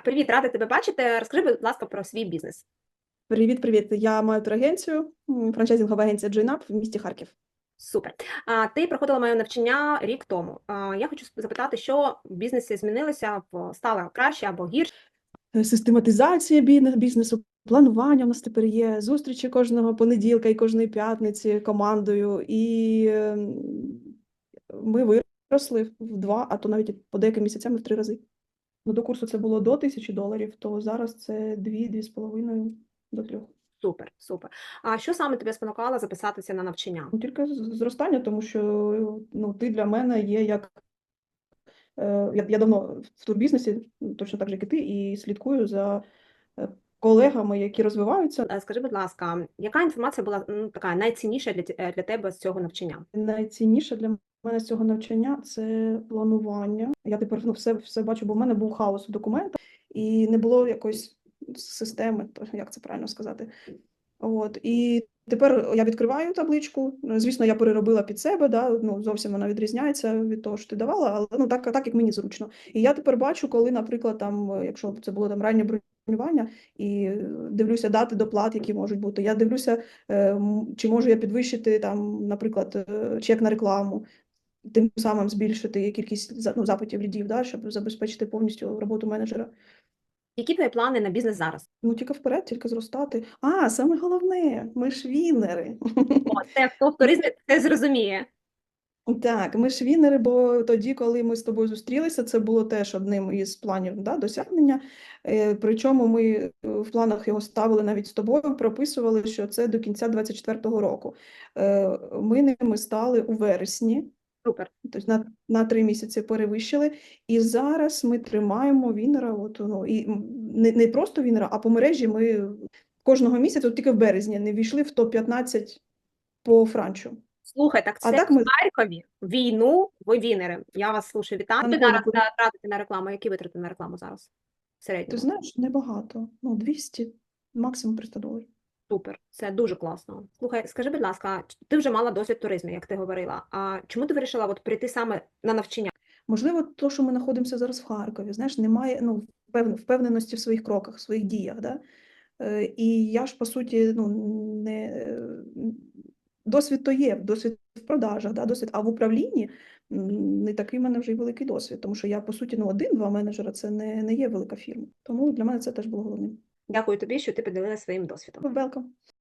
Так, привіт, рада тебе бачити. Розкажи, будь ласка, про свій бізнес. Привіт, привіт. Я маю турагенцію, франчайзингова агенція GNUP в місті Харків. Супер. А, ти проходила моє навчання рік тому. А, я хочу запитати, що в бізнесі змінилося, стало краще або гірше. Е, Систематизація бізнесу, планування у нас тепер є, зустрічі кожного понеділка і кожної п'ятниці командою. І ем, ми виросли в два, а то навіть по деяким місяцям в три рази. Ну, до курсу це було до тисячі доларів, то зараз це дві, дві з половиною до трьох. Супер, супер. А що саме тебе спонукало записатися на навчання? Ну, Тільки зростання, тому що ну, ти для мене є як. е, Я, я давно в турбізнесі, точно так же, як і ти, і слідкую за е, колегами, які розвиваються. Е, Скажи, будь ласка, яка інформація була ну, така найцінніша для, для тебе з цього навчання? Найцінніше для мене з цього навчання це планування. Я тепер ну, все, все бачу, бо в мене був хаос у документах, і не було якоїсь системи, то як це правильно сказати. От і тепер я відкриваю табличку. Звісно, я переробила під себе, да, ну зовсім вона відрізняється від того, що ти давала, але ну так, так як мені зручно. І я тепер бачу, коли, наприклад, там, якщо це було там раннє бронювання, і дивлюся дати доплат, які можуть бути. Я дивлюся, е, чи можу я підвищити там, наприклад, е, чек на рекламу. Тим самим збільшити кількість ну, запитів лідів, да, щоб забезпечити повністю роботу менеджера. Які твої плани на бізнес зараз? Ну, тільки вперед, тільки зростати. А, саме головне, ми ж вінери. О, це хто в туризмі це зрозуміє. Так, ми ж вінери, бо тоді, коли ми з тобою зустрілися, це було теж одним із планів да, досягнення. Е, Причому ми е, в планах його ставили навіть з тобою, прописували, що це до кінця 24-го року. Е, Ми ними стали у вересні, Супер. тобто на, на три місяці перевищили. І зараз ми тримаємо вінера. От, ну, і не, не просто вінера, а по мережі ми кожного місяця, от тільки в березні, не війшли в топ-15 по франчу. Слухай, так А це так в ми Харкові війну, ви вінери. Я вас слушаю. Вітаю. А Ти зараз ви? тратите на рекламу? Які витрати на рекламу зараз? В Ти знаєш, небагато. Ну, 200, максимум 300 доларів. Супер, це дуже класно. Слухай, скажи, будь ласка, ти вже мала досвід туризму, як ти говорила. А чому ти вирішила от прийти саме на навчання? Можливо, то, що ми знаходимося зараз в Харкові, знаєш, немає ну, впевненості в своїх кроках, в своїх діях. Да? Е, І я ж, по суті, ну, не... е, досвід то є, досвід в продажах, да? досвід, а в управлінні не такий в мене вже й великий досвід, тому що я, по суті, ну, один-два менеджера це не, не є велика фірма. Тому для мене це теж було головним. Дякую тобі, що ти поділилася своїм досвідом. Welcome.